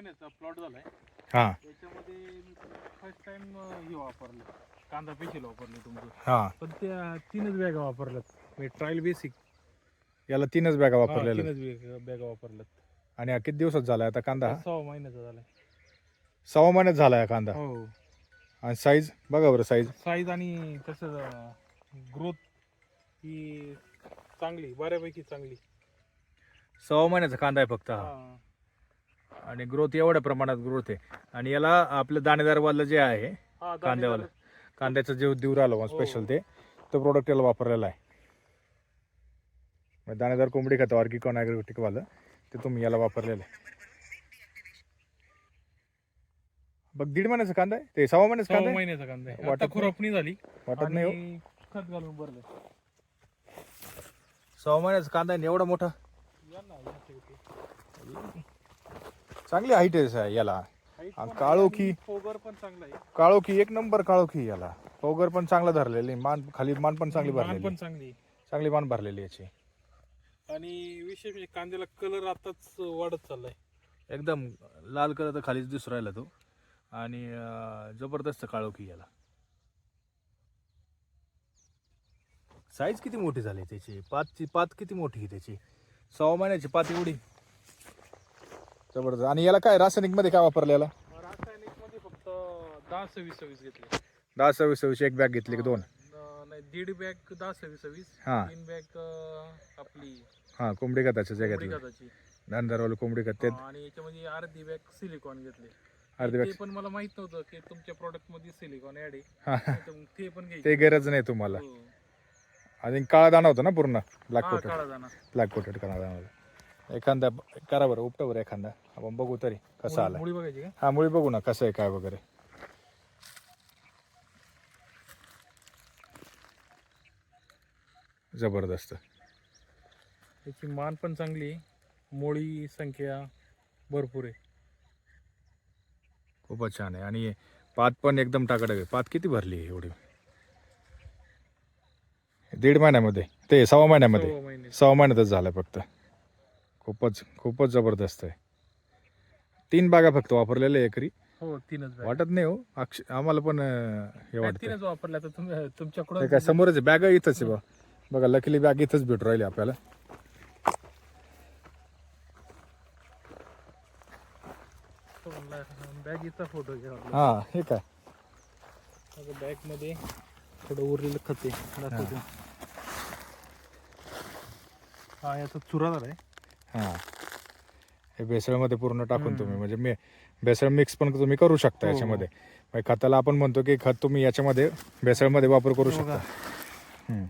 महिन्याचा प्लॉट झालाय. हां. याच्यामध्ये मी फर्स्ट टाइम हे वापरलं. कांदा पेशील वापरले तुमचं. हां. पण त्या तीनच बॅगा वापरल्यात. म्हणजे ट्रायल बेसिक याला तीनच बॅगा वापरलेल्या आहेत. तीनच बॅगा वापरल्यात. आणि हा किती दिवसात झाला आता कांदा? सहा महिन्याचा झालाय. सव्वा महिन्यात झाला हा कांदा. हो. आणि साईज बघा बरं साईज साईज आणि तसं ग्रोथ ही चांगली बऱ्यापैकी चांगली. सव्वा महिन्याचा कांदा आहे फक्त हा. हा. आणि ग्रोथ एवढ्या प्रमाणात ग्रोथ आहे. आणि याला आपलं दाणेदारवालं जे आहे कांद्यावालं दाणेदार- कांद्याचं जे दिवर आलं. स्पेशल ते तो प्रोडक्ट याला वापरलेला आहे. दाणेदार कोंबडी खातं ऑर्गिकॉन ॲग्रोटिकवालं ते तुम्ही याला वापरलेलं आहे. बघ दीड महिन्याचा कांदा आहे? ते सव्वा महिन्याचा कांदा महिन्याचा कांदा आहे. वाटत. खुरपणी झाली. वाटत नाही हो. खत घालून भरलं. सव्वा महिन्याचा कांदा आहे एवढा मोठा. चांगली हाईट आहे याला. काळोखी- फोगर पण चांगला आहे. काळोखी एक नंबर काळोखी याला. पौगर पण चांगला धरलेली मान खाली मान पण चांगली भरलेली. पण चांगली. चांगली मान भरलेली याची. आणि विशेष म्हणजे कांद्याला कलर आताच वाढत चाललाय. एकदम लाल कलर तर खालीच दिसू राहिला तो. आणि अं, जबरदस्त काळोखी याला. साईज किती मोठी झाली त्याची? पातची पात किती मोठी आहे त्याची? सव्वा महिन्याची पात एवढी. जबरदस्त. आणि याला काय रासायनिकमध्ये काय वापरलं याला? रासायनिकमध्ये फक्त दहा सव्वीस सव्वीस घेतले. दहा सव्वीस सव्वीस एक बॅग घेतली की दोन? अं, नाही दीड बॅग दहा सव्वीस सव्वीस हा. तीन बॅग आपली हा कोंबडी खताच्या जे कोंबडी घेतलं खताची कोंबडी खत ते हा, आणि याच्यामध्ये अर्धी बॅग सिलिकॉन घेतले. अर्धी ते बॅग पण मला माहीत नव्हतं की तुमच्या प्रोडक्टमध्ये सिलिकॉन ऍड आहे. हा. नाहीतर मग ते पण ते घ्यायचे गरज नाही तुम्हाला. हो. आणि काळा दाणा होता ना पूर्ण? ब्लॅक हा, कोटेड काळा दाणा. ब्लॅक कोटेड काळा दाणा होता. एखादा करा बरं उपटा बरं एखादा. आपण बघू तरी कसा आला मुळी बघायची का? हा मुळी बघू ना कसं आहे काय वगैरे. जबरदस्त. त्याची मान पण चांगली आहे. मोळी संख्या भरपूर आहे. खूपच छान आहे. आणि पात पण एकदम टाकडक आहे. पात किती भरली आहे एवढी? दीड महिन्यामध्ये. ते सव्वा महिन्यामध्ये. सव्वा महिन्यातच झालं फक्त. खूपच खूपच जबरदस्त आहे. तीन बागा फक्त वापरलेल्या एकरी. हो तीनच बॅग. वाटत नाही हो. अक्ष आम्हाला पण अं, हे नाही, वाटतं तीनच वापरल्या तर तुम्ही तुमच्याकडून काय समोरच आहे बॅग इथंच आहे बा बघा लकीली बॅग इथंच भेटू राहिली आपल्याला. बॅगीचा फोटो घ्या. हा हे काय? बॅगमध्ये थोडं उरलेलं खत आहे. दाखवतो. हा याचा चुरा झालाय. हा. हे भेसळमध्ये पूर्ण टाकून. तुम्ही म्हणजे मी भेसळ मिक्स पण तुम्ही करू शकता हो, याच्यामध्ये. म्हणजे खताला आपण म्हणतो की खत तुम्ही याच्यामध्ये भेसळमध्ये वापर करू हे शकता. हम्म.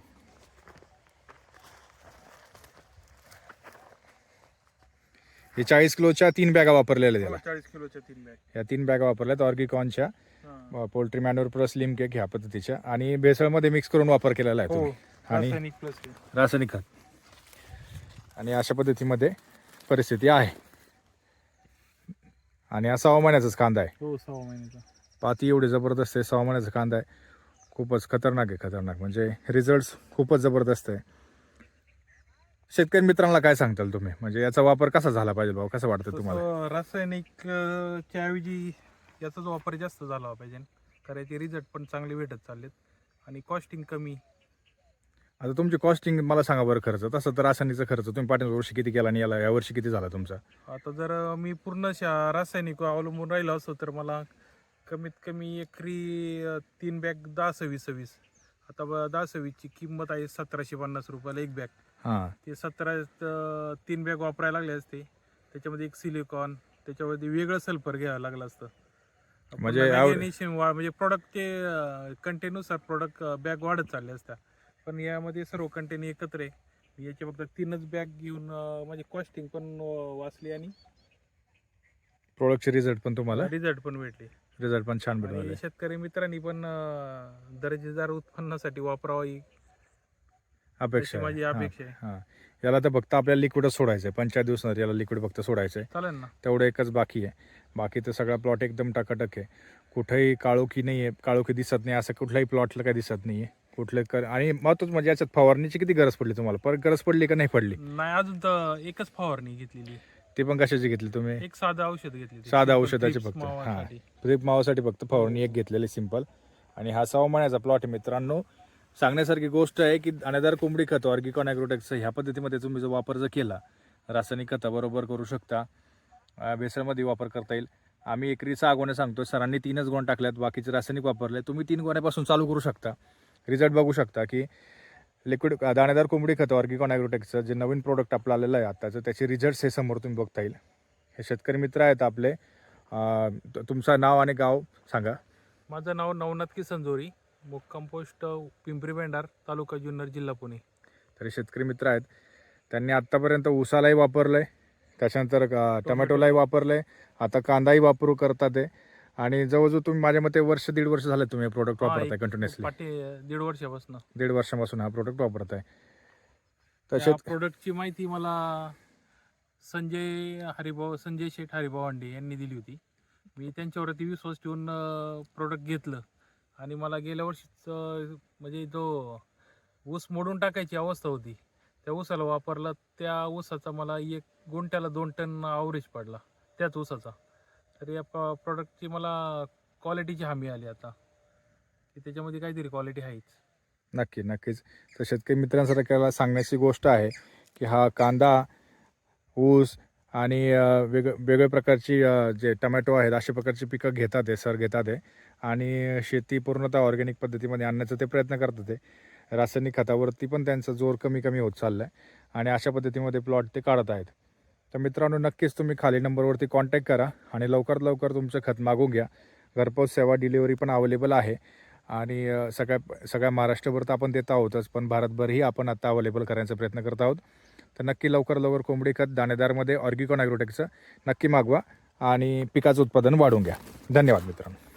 हे चाळीस किलोच्या तीन बॅगा वापरलेल्या त्याला चाळीस किलोच्या तीन बॅग. या तीन बॅगा वापरल्यात ऑर्गिकॉनच्या हा. Poultry manure plus lime cake ह्या पद्धतीच्या. आणि भेसळमध्ये मिक्स करून वापर केलेला आहे हो तुम्ही. आणि रासायनिक प्लस रासायनिक खत. आणि अशा पद्धतीमध्ये परिस्थिती आहे. आणि हा सहा महिन्याचाच कांदा आहे. हो सहा महिन्याचा. पाती एवढी जबरदस्त आहे सहा महिन्याचा कांदा आहे. खूपच खतरनाक आहे खतरनाक. म्हणजे रिझल्ट खूपच जबरदस्त आहे. शेतकरी मित्रांना काय सांगताल तुम्ही? म्हणजे याचा वापर कसा झाला पाहिजे भाऊ? कसं वाटतं तुम्हाला? रासायनिक च्या ऐवजी याचाच वापर जास्त झाला पाहिजे. कारण ते रिझल्ट पण चांगले भेटत चाललेत. आणि कॉस्टिंग कमी आता तुमची कॉस्टिंग मला सांगा बरं खर्च. तसं तर रासायनिकचा खर्च तुम्ही पाठीमागच्या वर्षी किती केला आणि याला या वर्षी किती झाला तुमचा? आता जर मी पूर्ण शा- रासायनिक अवलंबून राहिलो असतो तर मला कमीत कमी एकरी अं, तीन बॅग दहा सव्वीस सव्वीस. आता ब- दहा सव्वीसची किंमत आहे सतराशे पन्नास रुपयाला एक बॅग. हां. ते सतरा अं, तीन बॅग वापरायला लागले असते. त्याच्यामध्ये एक सिलिकॉन त्याच्यामध्ये वेगळं सल्फर घ्यावं लागलं असतं. म्हणजे वा- म्हणजे प्रोडक्टचे कंटेनुसार प्रोडक्ट बॅग वाढत चालले असतात पण यामध्ये सर्व कंटेन एकत्र आहे. याचे फक्त तीनच बॅग घेऊन म्हणजे कॉस्टिंग पण वाचली आणि प्रोडक्टचे रिझल्ट पण तुम्हाला? रिझल्ट पण भेटले. रिझल्ट पण छान भेटले. शेतकरी मित्रांनी पण दर्जेदार उत्पन्नासाठी वापरावी अपेक्षा अशी आहे. माझी हां, अपेक्षा आहे. हां. याला तर फक्त आपल्याला लिक्विडच सोडायचं आहे. पंचायत दिवसात याला लिक्विड फक्त सोडायचं आहे. चालेल ना. तेवढं एकच बाकी आहे. बाकी तर सगळा प्लॉट एकदम टकाटक आहे. कुठेही काळोखी नाही आहे काळोखी दिसत नाही. असं कुठल्याही प्लॉटला काही दिसत नाही आहे कुठले कर आणि महत्वाचं म्हणजे याच्यात फवारणीची किती गरज पडली तुम्हाला? परत गरज पडली का नाही पडली? नाही अजून तर एकच फवारणी घेतलेली ती पण कशाची घेतली तुम्ही? एक साधं औषध घेतली साधं औषधाची फक्त, मावासाठी. ड्रीप मावासाठी फक्त फवारणी एक घेतलेली सिंपल आणि हा सहा महिन्याचा प्लॉट आहे मित्रांनो. सांगण्यासारखी गोष्ट आहे की अनेदार कोंबडी खत ऑर्गिकॉन ॲग्रोटेक्सचं ह्या पद्धतीमध्ये तुम्ही जर वापर जर केला रासायनिक खताबरोबर करू शकता. बेसरमध्ये वापर करता येईल. आम्ही एकरी सहा गोण्या सांगतो सरांनी तीनच गोण टाकल्यात बाकीचे रासायनिक वापरले. तुम्ही तीन गोण्यापासून चालू करू शकता. रिझल्ट बघू शकता की लिक्विड दाणेदार कोंबडी खत ऑर्गिकॉन ॲग्रोटेक्सचं जे नवीन प्रोडक्ट आपलं आलेलं आहे आताचं त्याचे रिझल्ट्स हे समोर तुम्ही बघता येईल. हे शेतकरी मित्र आहेत आपले. त- तुमचं नाव आणि गाव सांगा. माझं नाव नवनाथ किसन जोरी मुक्काम पोस्ट पिंपरी पेंडार तालुका जुन्नर जिल्हा पुणे. तर शेतकरी मित्र आहेत. त्यांनी आत्तापर्यंत ऊसालाही वापरलं आहे त्याच्यानंतर टोमॅटोलाही वापरलं आहे आता कांदाही वापरू करतात आहे आणि जवळजवळ तुम्ही माझ्या मते वर्ष दीड वर्ष झाले तुम्ही हे प्रोडक्ट वापरताय कंटिन्युअसली पाठी दीड वर्षापासून. दीड वर्षापासून हा प्रोडक्ट वापरताय. तर त्या शेत प्रोडक्टची माहिती मला संजय हरिभाऊ संजय शेठ हरिभाऊ अंडे यांनी दिली होती. मी त्यांच्यावरती विश्वास ठेवून प्रोडक्ट घेतलं. आणि मला गेल्या वर्षीच अं, म्हणजे जो ऊस मोडून टाकायची अवस्था होती त्या ऊसाला वापरला. त्या ऊसाचा मला एक गुंठ्याला दोन टन आवरेज पडला त्याच ऊसाचा. तर या प्रॉडक्टची मला क्वालिटीची हमी आली आता. की त्याच्यामध्ये काहीतरी क्वालिटी आहेच. नक्की नक्कीच. तर शेतकरी मित्रांसारख्याला सांगण्याची गोष्ट आहे की हा कांदा ऊस आणि वेग वेगळ्या प्रकारची जे टमॅटो आहेत अशा प्रकारची पिकं घेतात आहे सर घेतात आहे आणि शेती पूर्णतः ऑर्गॅनिक पद्धतीमध्ये आणण्याचा ते प्रयत्न करतात आहे रासायनिक खतावरती पण त्यांचा जोर कमी कमी होत चालला आहे आणि अशा पद्धतीमध्ये प्लॉट ते काढत आहेत. तर मित्रांनो नक्कीच तुम्ही खाली नंबरवरती कॉन्टॅक्ट करा आणि लवकरात लवकर तुमचं खत मागून घ्या. घरपोच सेवा डिलिव्हरी पण अवेलेबल आहे. आणि सगळ्या सगळ्या महाराष्ट्रभर तर आपण देत आहोतच पण भारतभरही आपण आत्ता अवेलेबल करायचा प्रयत्न करत आहोत. तर नक्की लवकर लवकर कोंबडी खत दाणेदारमध्ये ऑर्गिकॉन ॲग्रोटेकचं नक्की मागवा आणि पिकाचं उत्पादन वाढवून घ्या. धन्यवाद मित्रांनो.